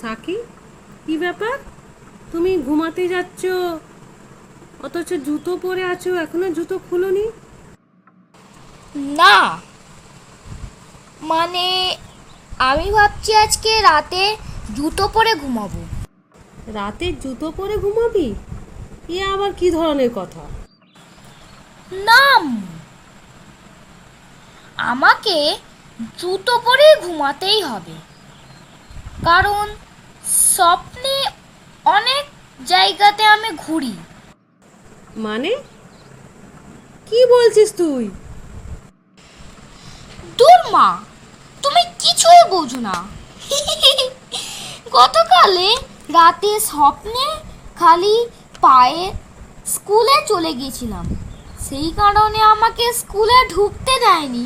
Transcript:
Psaki কি ব্যাপার? তুমি ঘুমাতে যাচ্ছ অথচ জুতো পরে আছো এখনও জুতো খুলোনি? না। মানে আমি ভাবছি আজকে রাতে জুতো পরে ঘুমাবো। রাতে জুতো পরে ঘুমাবি? এ আবার কি ধরনের কথা? নাম। আমাকে জুতো পরে ঘুমাতেই হবে। কারণ স্বপ্নে অনেক জায়গাতে আমি ঘুরি। মানে? কি বলছিস তুই? দূর মা তুমি কিছুই বোঝো না। গতকালে রাতে স্বপ্নে খালি পায়ে স্কুলে চলে গিয়েছিলাম সেই কারণে আমাকে স্কুলে ঢুকতে দেয়নি।